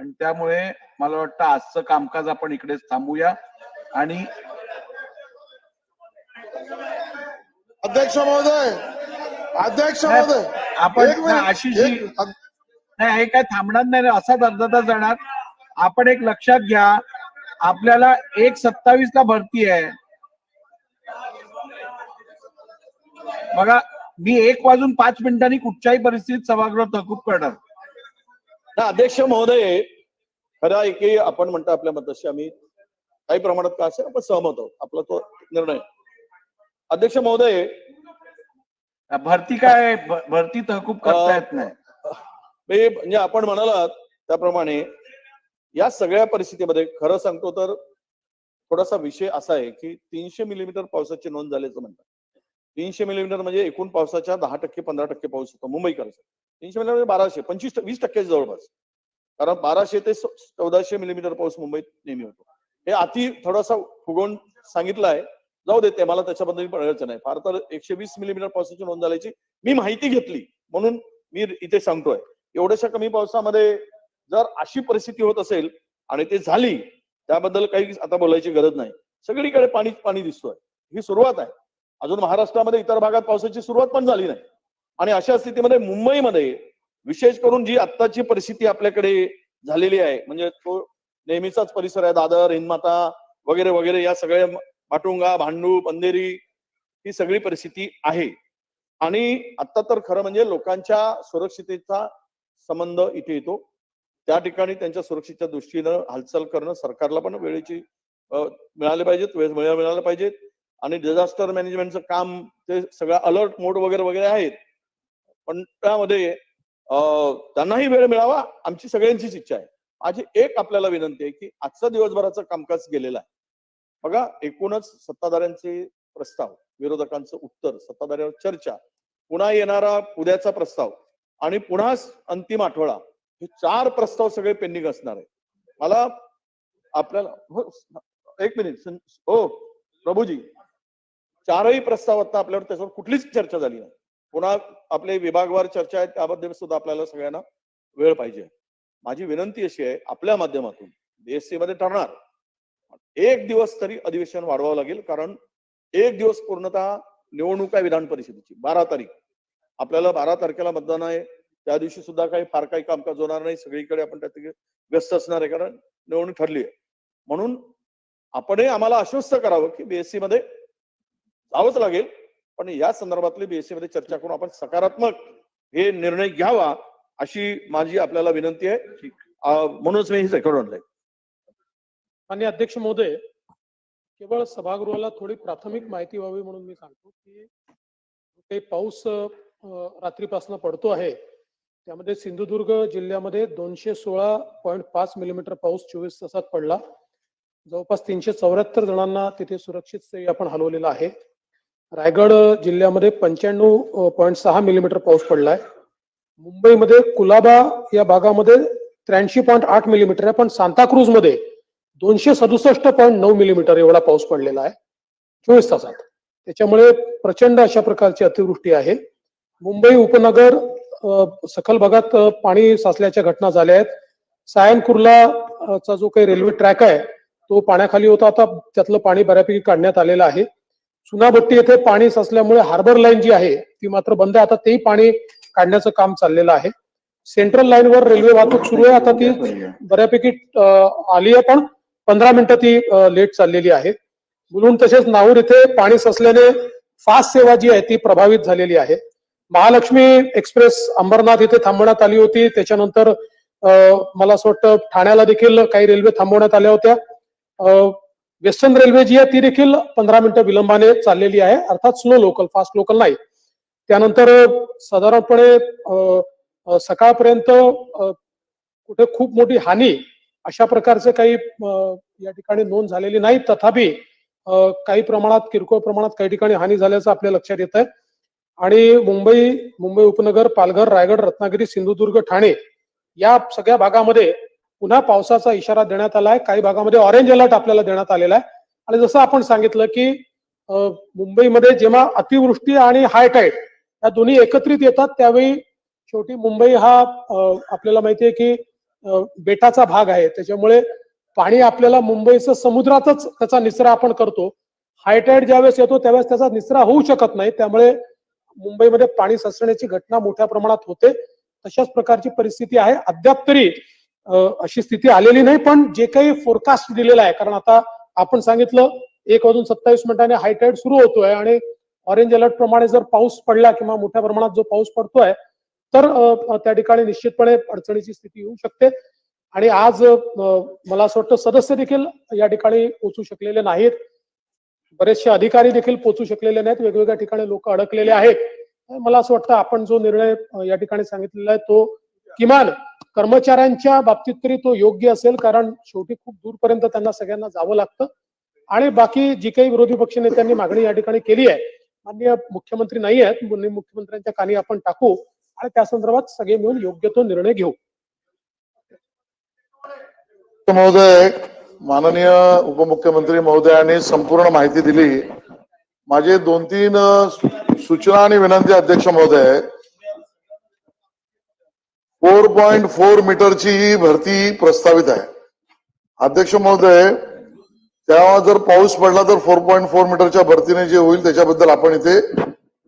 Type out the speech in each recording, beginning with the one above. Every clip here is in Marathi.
आणि त्यामुळे मला वाटतं आजचं कामकाज आपण इकडेच थांबूया. आणि अध्यक्ष महोदय अध्यक्ष महोदय आपण एक मिनिट, आशिषजी एक- अ- नाही हे काय थांबणार नाही रे, असाच अर्धा तास जाणार. आपण एक लक्षात घ्या आपल्याला एक सत्तावीस ला भरती आहे. बघा मी एक वाजून पाच मिनिटांनी कुठच्याही परिस्थितीत सभागृह तहकूब करणार. ना अध्यक्ष महोदय खरं आहे की आपण म्हणतो आपल्या मताशी आम्ही काही प्रमाणात का असेल आपण सहमत आहोत. आपला तो निर्णय. अध्यक्ष महोदय भरती काय भरती तहकूब करता येत नाही. मी म्हणजे आपण म्हणालात त्याप्रमाणे या सगळ्या परिस्थितीमध्ये खरं सांगतो तर थोडासा विषय असा आहे की तीनशे मिलीमीटर पावसाची नोंद झाल्याचं म्हणतात. तीनशे मिलीमीटर म्हणजे एकूण पावसाच्या दहा टक्के पंधरा टक्के पाऊस होतो मुंबईकरचा तीनशे मिलीमीटर म्हणजे बाराशे पंचवीस वीस टक्क्याच्या जवळपास. कारण बाराशे ते चौदाशे मिलीमीटर पाऊस मुंबईत नेहमी होतो. हे अति थोडासा फुगवून सांगितलं आहे जाऊ देते मला त्याच्याबद्दल पडायचं नाही. फार तर एकशे वीस मिलीमीटर पावसाची नोंद झाल्याची मी माहिती घेतली म्हणून मी इथे सांगतोय. एवढ्याशा कमी पावसामध्ये जर अशी परिस्थिती होत असेल आणि ते झाली त्याबद्दल काही आता बोलायची गरज नाही. सगळीकडे पाणी पाणी दिसतोय. ही सुरुवात आहे. अजून महाराष्ट्रामध्ये इतर भागात पावसाची सुरुवात पण झाली नाही. आणि अशा स्थितीमध्ये मुंबईमध्ये विशेष करून जी आत्ताची परिस्थिती आपल्याकडे झालेली आहे म्हणजे तो नेहमीचाच परिसर आहे दादर हिंदमाता वगैरे वगैरे या सगळ्या माटुंगा भांडू पंधेरी ही सगळी परिस्थिती आहे. आणि आता तर खरं म्हणजे लोकांच्या सुरक्षितेचा संबंध इथे येतो. त्या ठिकाणी त्यांच्या सुरक्षेच्या दृष्टीनं हालचाल करणं सरकारला पण वेळेची मिळाले पाहिजेत वेळ मिळायला पाहिजेत. आणि डिझास्टर मॅनेजमेंटचं काम ते सगळं अलर्ट मोड वगैरे वगैरे आहेत. पण त्यामध्ये त्यांनाही वेळ मिळावा आमची सगळ्यांचीच इच्छा आहे. माझी एक आपल्याला विनंती आहे की आजचा दिवसभराचं कामकाज गेलेलं आहे. बघा एकूणच सत्ताधाऱ्यांचे प्रस्ताव विरोधकांचं उत्तर सत्ताधाऱ्यांवर चर्चा पुन्हा येणारा उद्याचा प्रस्ताव आणि पुन्हा अंतिम आठवडा हे चार प्रस्ताव सगळे पेंडिंग असणार आहे मला आपल्याला हो, एक मिनिट हो प्रभूजी चारही प्रस्ताव आता आपल्यावर त्याच्यावर कुठलीच चर्चा झाली नाही. पुन्हा आपले विभागवार चर्चा आहेत त्याबद्दल सुद्धा आपल्याला सगळ्यांना वेळ पाहिजे. माझी विनंती अशी आहे आपल्या माध्यमातून बीएससी मध्ये ठरणार. एक दिवस तरी अधिवेशन वाढवावं लागेल कारण एक दिवस पूर्णतः निवडणूक आहे विधान परिषदेची बारा तारीख. आपल्याला बारा तारखेला मतदान आहे त्या दिवशी सुद्धा काही फार काही कामकाज होणार नाही सगळीकडे आपण त्यात व्यस्त असणार आहे कारण निवडणूक ठरली आहे. म्हणून आपणही आम्हाला आश्वस्त करावं की बीएससी मध्ये जावंच लागेल. पण या संदर्भातली बीएससी मध्ये चर्चा करून आपण सकारात्मक हे निर्णय घ्यावा अशी माझी आपल्याला विनंती आहे. म्हणूनच मी हे रेकॉर्ड आणलंय. मान्य अध्यक्ष महोदय केवळ सभागृहाला थोडी प्राथमिक माहिती व्हावी म्हणून मी सांगतो की काही पाऊस रात्रीपासून पडतो आहे त्यामध्ये सिंधुदुर्ग जिल्ह्यामध्ये दोनशे सोळा पॉईंट पाच मिलीमीटर पाऊस चोवीस तासात पडला. जवळपास तीनशे चौऱ्याहत्तर जणांना तिथे सुरक्षित आपण हलवलेलं आहे. रायगड जिल्ह्यामध्ये पंच्याण्णव पॉईंट सहा मिलीमीटर पाऊस पडलाय. मुंबईमध्ये कुलाबा या भागामध्ये त्र्याऐंशी पॉईंट आठ मिलीमीटर आहे पण सांताक्रूजमध्ये दोनशे सदुसष्ट पॉईंट नऊ मिलीमीटर एवढा पाऊस पडलेला आहे. चोवीस तासात. त्याच्यामुळे प्रचंड अशा प्रकारची अतिवृष्टी आहे. मुंबई उपनगर सखल भागात पाणी साचल्याच्या घटना झाल्या आहेत. सायन कुर्ला चा जो काही रेल्वे ट्रॅक आहे तो पाण्याखाली होता. आता त्यातलं पाणी बऱ्यापैकी काढण्यात आलेलं आहे. चुनाभट्टी येथे पाणी साचल्यामुळे हार्बर लाईन जी आहे ती मात्र बंद आहे. आता तेही पाणी काढण्याचं काम चाललेलं आहे. सेंट्रल लाईनवर रेल्वे वाहतूक सुरू आहे. आता ती बऱ्यापैकी आली आहे पण पंधरा मिनिटं ती लेट चाललेली आहे. म्हणून तसेच नाहूर इथे पाणी साचल्याने फास्ट सेवा जी आहे ती प्रभावित झालेली आहे. महालक्ष्मी एक्सप्रेस अंबरनाथ इथे थांबवण्यात आली होती. त्याच्यानंतर मला असं वाटतं ठाण्याला देखील काही रेल्वे थांबवण्यात आल्या होत्या. वेस्टर्न रेल्वे जी आहे ती देखील पंधरा मिनिटं विलंबाने चाललेली आहे. अर्थात स्लो लोकल फास्ट लोकल नाही. त्यानंतर साधारणपणे सकाळपर्यंत कुठे खूप मोठी हानी अशा प्रकारचे काही या ठिकाणी नोंद झालेली नाही. तथापि काही प्रमाणात किरकोळ प्रमाणात काही ठिकाणी हानी झाल्याचं आपल्या लक्षात येत आहे आणि मुंबई मुंबई उपनगर पालघर रायगड रत्नागिरी सिंधुदुर्ग ठाणे या सगळ्या भागामध्ये पुन्हा पावसाचा इशारा देण्यात आला आहे काही भागामध्ये ऑरेंज अलर्ट आपल्याला देण्यात आलेला आहे. आणि जसं आपण सांगितलं की मुंबईमध्ये जेव्हा अतिवृष्टी आणि हाय टाईड या दोन्ही एकत्रित येतात त्यावेळी शेवटी मुंबई हा आपल्याला माहिती आहे की बेटाचा भाग आहे. त्याच्यामुळे पाणी आपल्याला मुंबईचं समुद्रातच त्याचा निचरा आपण करतो. हायटाईड ज्यावेळेस येतो त्यावेळेस त्याचा निचरा होऊ शकत नाही. त्यामुळे मुंबईमध्ये पाणी साचण्याची घटना मोठ्या प्रमाणात होते. तशाच प्रकारची परिस्थिती आहे. अद्याप तरी अशी स्थिती आलेली नाही पण जे काही फोरकास्ट दिलेला आहे कारण आता आपण सांगितलं एक वाजून सत्तावीस मिनिटांनी हायटाईड सुरू होतोय आणि ऑरेंज अलर्ट प्रमाणे जर पाऊस पडला किंवा मोठ्या प्रमाणात जो पाऊस पडतोय तर त्या ठिकाणी निश्चितपणे अडचणीची स्थिती येऊ शकते. आणि आज मला असं वाटतं सदस्य देखील या ठिकाणी पोचू शकलेले नाहीत. बरेचसे अधिकारी देखील पोचू शकलेले नाहीत. वेगवेगळ्या ठिकाणी लोक अडकलेले आहेत. मला असं वाटतं आपण जो निर्णय या ठिकाणी सांगितलेला आहे तो किमान कर्मचाऱ्यांच्या बाबतीत तरी तो योग्य असेल कारण शेवटी खूप दूरपर्यंत त्यांना सगळ्यांना जावं लागतं. आणि बाकी जी काही विरोधी पक्ष नेत्यांनी मागणी या ठिकाणी केली आहे माननीय मुख्यमंत्री नाही आहेत मुख्यमंत्र्यांच्या कानी आपण टाकू आणि त्या संदर्भात सगळे मिळून योग्य तो निर्णय घेऊ. महोदय माननीय उपमुख्यमंत्री महोदयांनी संपूर्ण माहिती दिली. माझे दोन तीन सूचना आणि विनंती अध्यक्ष महोदय फोर पॉइंट फोर मीटरची ही भरती प्रस्तावित आहे. अध्यक्ष महोदय तेव्हा जर पाऊस पडला तर फोर पॉईंट फोर मीटरच्या भरतीने जे होईल त्याच्याबद्दल आपण इथे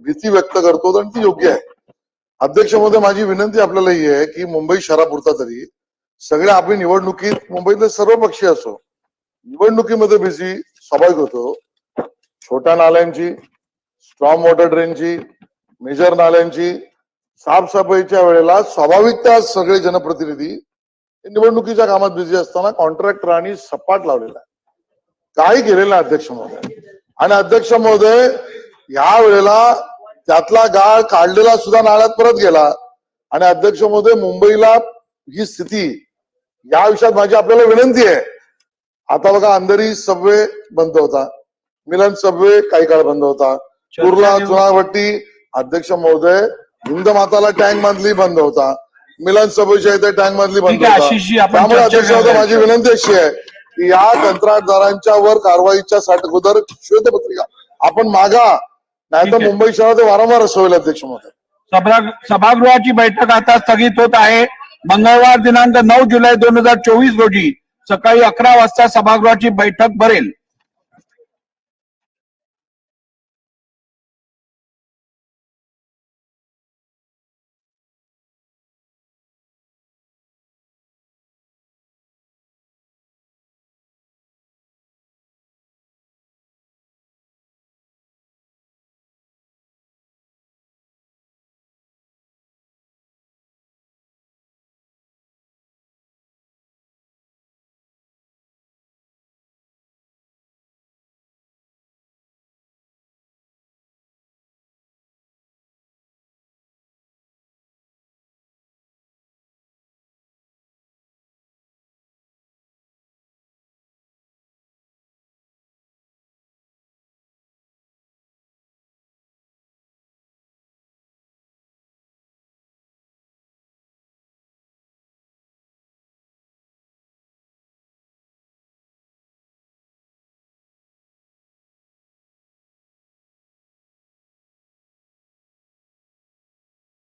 भीती व्यक्त करतो आणि ती योग्य आहे. अध्यक्ष महोदय माझी विनंती आपल्याला ही आहे की मुंबई शहरापुरता तरी सगळ्या आपली निवडणुकीत मुंबईतले सर्व पक्षी असो निवडणुकीमध्ये बिझी स्वाभाविक होतो. छोट्या नाल्यांची स्ट्रॉंग वॉटर ड्रेनची मेजर नाल्यांची साफसफाईच्या वेळेला स्वाभाविकता सगळे जनप्रतिनिधी निवडणुकीच्या कामात बिझी असताना कॉन्ट्रॅक्टरांनी सपाट लावलेला आहे. काही केलेलं नाही अध्यक्ष महोदय. आणि अध्यक्ष महोदय या वेळेला त्यातला गाळ काढलेला सुद्धा नाळ्यात परत गेला. आणि अध्यक्ष महोदय मुंबईला ही स्थिती या विषयात माझी आपल्याला विनंती आहे. आता बघा अंधेरी सबवे बंद होता. मिलन सबवे काही काळ बंद होता. कुर्ला चुनाभट्टी अध्यक्ष महोदय हिंद माताला टँक मधली बंद होता. मिलन सबवेच्या इथे टँक मधली बंद होता. त्यामुळे अध्यक्ष. माझी विनंती अशी आहे की या कंत्राटदारांच्या वर कारवाईच्या साठी अगोदर श्वेतपत्रिका. आपण मागा नाहीतर. मुंबई शहरात वारंवार होईल अध्यक्ष महोदय. सभा सभागृहाची बैठक आता स्थगित होत आहे. मंगळवार दिनांक नऊ जुलै दोन हजार चोवीस रोजी सकाळी अकरा वाजता सभागृहाची बैठक भरेल.